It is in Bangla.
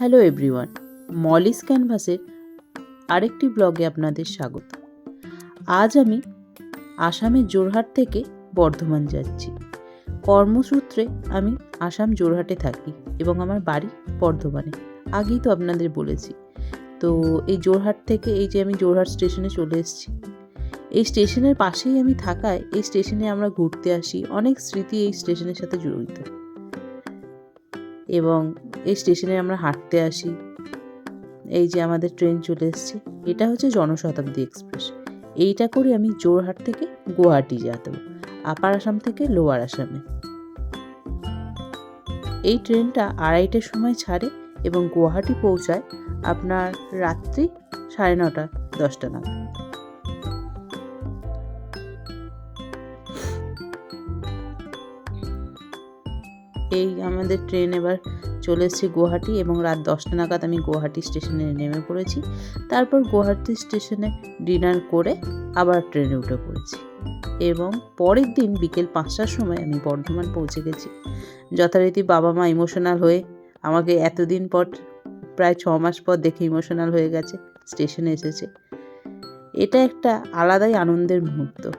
হ্যালো এভরিওয়ান মলিস ক্যানভাসের আরেকটি ব্লগে আপনাদের স্বাগত। আজ আমি আসামের জোরহাট থেকে বর্ধমান যাচ্ছি। কর্মসূত্রে আমি আসাম জোরহাটে থাকি এবং আমার বাড়ি বর্ধমানে। আগেই তো আপনাদের বলেছি। তো এই জোরহাট থেকে এই যে আমি জোরহাট স্টেশনে চলে এসেছি, এই স্টেশনের পাশেই আমি থাকায় এই স্টেশনে আমরা ঘুরতে আসি। অনেক স্মৃতি এই স্টেশনের সাথে জড়িত। এবং এই স্টেশনে আমরা হাঁটতে আসি। এই যে আমাদের ট্রেন চলে এসছে, এটা হচ্ছে জনশতাব্দী এক্সপ্রেস। এইটা করে আমি জোরহাট থেকে গুয়াহাটি যেতে আপার আসাম থেকে লোয়ার আসামে। এই ট্রেনটা আড়াইটের সময় ছাড়ে এবং গুয়াহাটি পৌঁছায় আপনার রাত্রি সাড়ে নটা, দশটা নাগাদ। এই আমাদের ট্রেন এবার চলে এসেছে গুয়াহাটি এবং রাত দশটা নাগাদ আমি গুয়াহাটি স্টেশনে নেমে পড়েছি। তারপর গুয়াহাটি স্টেশনে ডিনার করে আবার ট্রেনে উঠে পড়েছি এবং পরের দিন বিকেল পাঁচটার সময় আমি বর্ধমান পৌঁছে গেছি। যথারীতি বাবা মা ইমোশনাল হয়ে আমাকে এতদিন পর, প্রায় ছ মাস পর দেখে ইমোশনাল হয়ে গেছে, স্টেশনে এসেছে। এটা একটা আলাদাই আনন্দের মুহূর্ত।